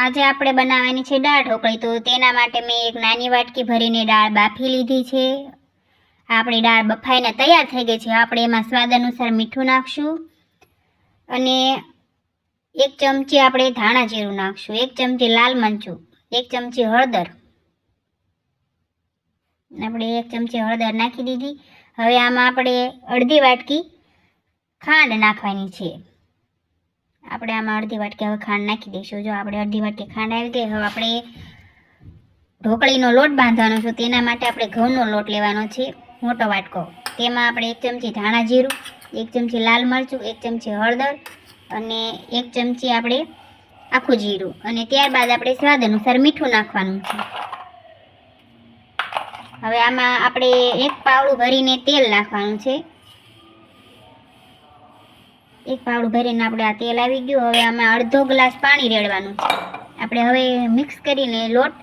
આજે આપણે બનાવવાની છે દાળ ઢોકળી. તો તેના માટે મેં એક નાની વાટકી ભરીને દાળ બાફી લીધી છે. આપણી દાળ બફાઈને તૈયાર થઈ ગઈ છે. આપણે એમાં સ્વાદ અનુસાર મીઠું નાખશું અને એક ચમચી આપણે ધાણા જીરું નાખશું, એક ચમચી લાલ મરચું, એક ચમચી હળદર. આપણે એક ચમચી હળદર નાખી દીધી. હવે આમાં આપણે અડધી વાટકી ખાંડ નાખવાની છે. આપણે આમાં અડધી વાટકી હવે ખાંડ નાખી દઈશું. જો આપણે અડધી વાટકી ખાંડ આવી ગઈ, હવે આપણે ઢોકળીનો લોટ બાંધવાનો છે. તેના માટે આપણે ઘઉંનો લોટ લેવાનો છે, મોટો વાટકો. તેમાં આપણે એક ચમચી ધાણા જીરું, એક ચમચી લાલ મરચું, એક ચમચી હળદર અને એક ચમચી આપણે આખું જીરું. અને ત્યારબાદ આપણે સ્વાદ અનુસાર મીઠું નાખવાનું છે. હવે આમાં આપણે એક પાવડું ભરીને તેલ નાખવાનું છે. એક પાવડું ભરીને આપણે આ તેલ આવી ગયું. હવે આમાં અડધો ગ્લાસ પાણી રેડવાનું આપણે હવે મિક્સ કરીને લોટ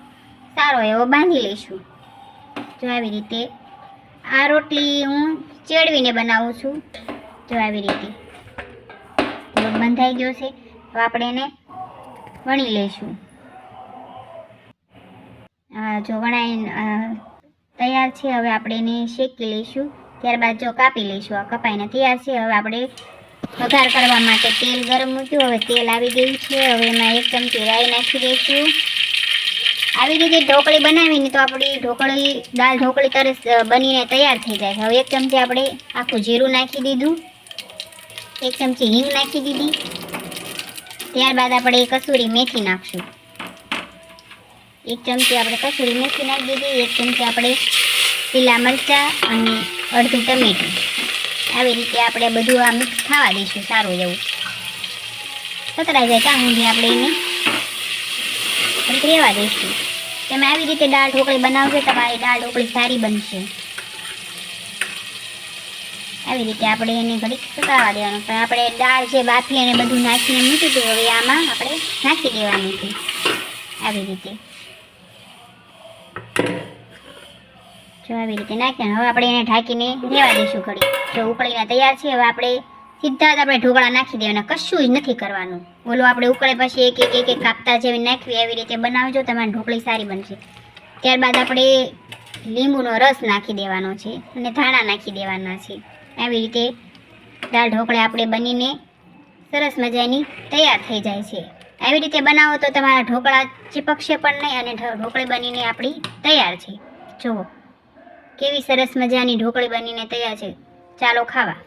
સારો એવો બાંધી લઈશું. જો આવી રીતે આ રોટલી હું ચેડવીને બનાવું છું. જો આવી રીતે લોટ બંધાઈ ગયો છે. હવે આપણે એને વણી લઈશું. જો વણાઈ તૈયાર છે. હવે આપણે એને શેકી લઈશું. ત્યારબાદ જો કાપી લઈશું. આ કપાઈને તૈયાર છે. હવે આપણે વઘાર કરવા માટે તેલ ગરમ મૂક્યું. હવે તેલ આવી ગયું છે. હવે એમાં એક ચમચી રાઈ નાખી દઈશું. આવી રીતે ઢોકળી બનાવીને તો આપણી ઢોકળી, દાળ ઢોકળી તરત બનીને તૈયાર થઈ જાય હવે એક ચમચી આપણે આખું જીરું નાખી દીધું. એક ચમચી હિંગ નાખી દીધી. ત્યારબાદ આપણે કસૂરી મેથી નાખશું. એક ચમચી આપણે કસૂરી મેથી નાખી દીધી. એક ચમચી આપણે લીલા મરચાં અને અડધું ટમેટું. આવી રીતે આપણે બધું આ મિક્સ થવા દઈશું, સારું એવું. સતરાઈ જાય ત્યાં સુધી આપણે એને રહેવા દઈશું. તમે આવી રીતે દાળ ઢોકળી બનાવશો તમારી દાળ ઢોકળી સારી બનશે. આવી રીતે આપણે એને ઘડીક સુકાવા દેવાનું. પણ આપણે દાળ છે બાફી અને બધું નાખીને મૂકી દઉં હવે આમાં આપણે નાખી દેવાનું છે. આવી રીતે. જો આવી રીતે નાખ્યા. હવે આપણે એને ઢાંકીને રહેવા દઈશું ઘડી જો ઉકળીને તૈયાર છે, હવે આપણે સીધા જ આપણે ઢોકળા નાખી દેવાના. કશું જ નથી કરવાનું. ઓલો આપણે ઉકળે પછી એક એક એક એક કાપતા જેવી નાખવી, એવી રીતે બનાવજો, તમારી ઢોકળી સારી બનશે. ત્યારબાદ આપણે લીંબુનો રસ નાખી દેવાનો છે અને ધાણા નાખી દેવાના છે. આવી રીતે દાળ ઢોકળા આપણે બનીને સરસ મજાની તૈયાર થઈ જાય છે. આવી રીતે બનાવો તો તમારા ઢોકળા ચીપકશે પણ નહીં અને ઢોકળી બનીને આપણી તૈયાર છે. જુઓ. કેવી સરસ મજાની ઢોકળી બનીને તૈયાર છે. ચાલો ખાવા.